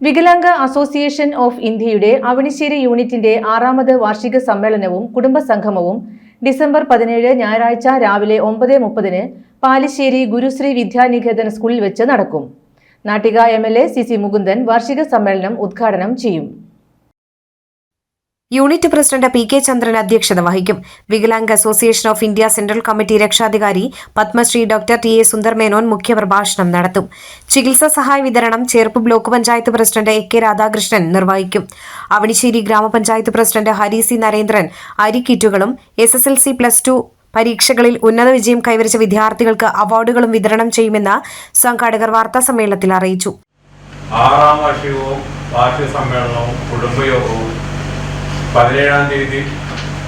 വികലാംഗ association of ഇന്ത്യയുടെ അവണിശ്ശേരി യൂണിറ്റിന്റെ ആറാമത് വാർഷിക സമ്മേളനവും കുടുംബസംഗമവും ഡിസംബർ പതിനേഴ് ഞായറാഴ്ച രാവിലെ ഒമ്പത് മുപ്പതിന് പാലിശ്ശേരി ഗുരുശ്രീ വിദ്യാനികേതൻ സ്കൂളിൽ വെച്ച് നടക്കും. Nattika M L A C C Mukundan വാർഷിക സമ്മേളനം ഉദ്ഘാടനം ചെയ്യും. Unit president P K Chandran അധ്യക്ഷത വഹിക്കും. Vikalang association of India central committee രക്ഷാധികാരി Padmashri doctor T A Sundar Menon മുഖ്യപ്രഭാഷണം നടത്തും. ചികിത്സാ സഹായ വിതരണം Cherpu block panchayat president A K Radhakrishnan നിർവഹിക്കും. അവണിശ്ശേരി ഗ്രാമപഞ്ചായത്ത് president Hari C Narendran അരിക്കിറ്റുകളും S S L C plus two പരീക്ഷകളിൽ ഉന്നത വിജയം കൈവരിച്ച വിദ്യാർത്ഥികൾക്ക് അവാർഡുകളും വിതരണം ചെയ്യുമെന്ന് സംഘാടകർ വാർത്താ സമ്മേളനത്തിൽ അറിയിച്ചു. ആറാം വാർഷികവും വാർഷിക സമ്മേളനവും കുടുംബയോഗവും പതിനേഴാം തീയതി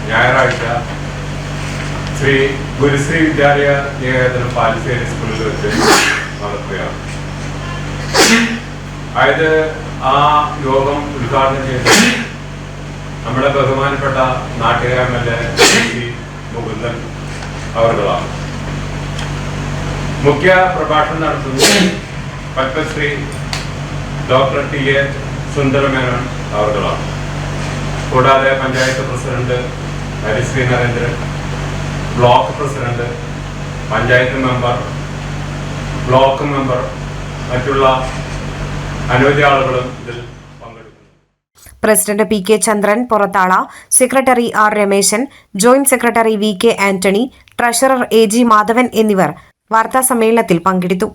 ഞായറാഴ്ച ശ്രീ ഗുരുശ്രീ വിദ്യാലയ നികേതനം പാലിശ്ശേരി സ്കൂളിൽ വെച്ച് നടത്തുകയാണ് അതായത് ആ യോഗം ഉദ്ഘാടനം ചെയ്ത് നമ്മുടെ ബഹുമാനപ്പെട്ട നാട്ടുകാർ മുകുന്ദൻ അവർകളാണ് മുഖ്യ പ്രഭാഷണം നടത്തുന്നത് Padmashri doctor T A Sundara Menon അവർകളാണ് കൂടാതെ panchayat president Harishree Narendran block president panchayat member block member മറ്റുള്ള അനവധി ആളുകളും ഇതിൽ president P K Chandran പുറത്താള secretary R Rameshan joint secretary V K Antony treasurer A G Madhavan എന്നിവർ വാർത്താ സമ്മേളനത്തിൽ പങ്കെടുത്തു.